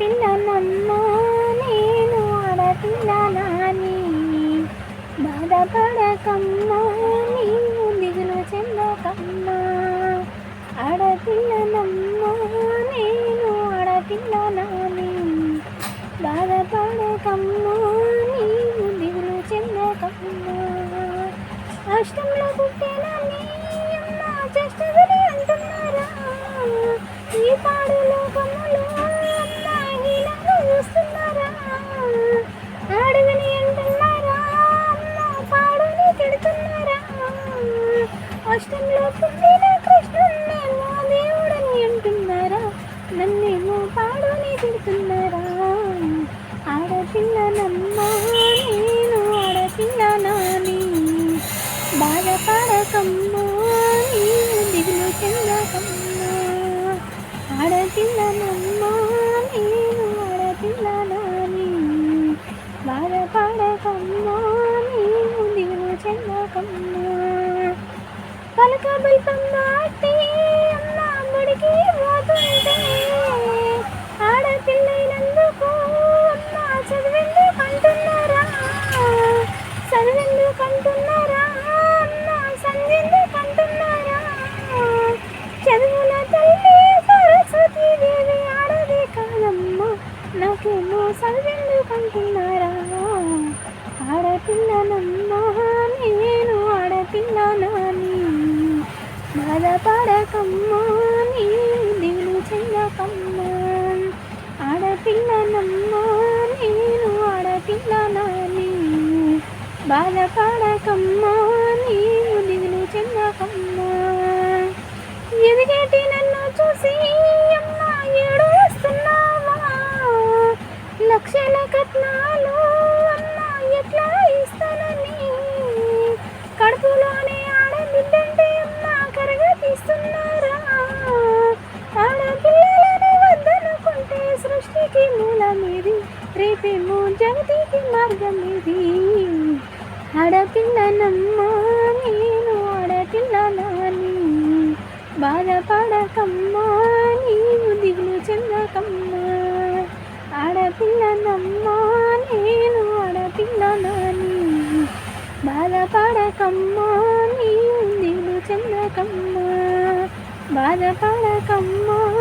ఆడపిల్లనమ్మా నేను ఆడపిల్లనాని బాధపడకమ్మా నీవు దిగులు చెందకమ్మా. ఆడపిల్లనమ్మా నేను ఆడపిల్లనాని బాధపడకమ్మా నీవు దిగులు చెందకమ్మా. అష్టంలో పుట్టిన అష్టంలో పుట్టిన కృష్ణున్నేమో దేవుడని అంటున్నారా? నన్నేమో పాడుని తిడుతున్నారా? ఆడపిల్లనమ్మా నేను ఆడపిల్లనాని బాధపడకమ్మా నీవు దిగులు చెందకమ్మా. ఆడపిల్లనమ్మా చదివెందుకు అంటున్నారా అమ్మ సంధ్యందుకు అంటున్నారా చదువుల తల్లి సరస్వతి దేవి ఆడదే కాదమ్మ నాకేమో చదివెందుకు అంటున్నారా ఆడపిల్లనమ్మా నేను ఆడపిల్లనాని బాధపడకమ్మా నీవు బాధపడకమ్మా నీవు దిగులు చెందకమ్మా ఎదిగేటి నన్ను చూసి అమ్మ ఏడుస్తున్నావా లక్షల కట్నాలు అమ్మా ఎట్లా ఇస్తానని కడుపులోనే ఆడబిడ్డంటే అమ్మా కరగా తీస్తున్నారా ఆడపిల్లలని వద్దనుకుంటే సృష్టికి మూలమేది రేపేమో జగతికి మార్గం ఇది ఆడపిల్లనమ్మా నేను ఆడపిల్లనాని బాధపడకమ్మా నీవు దిగులు చెందకమ్మా. ఆడపిల్లనమ్మా నేను ఆడపిల్లనాని బాధపడకమ్మా నీవు దిగులు చెందకమ్మా. బాధపడకమ్మా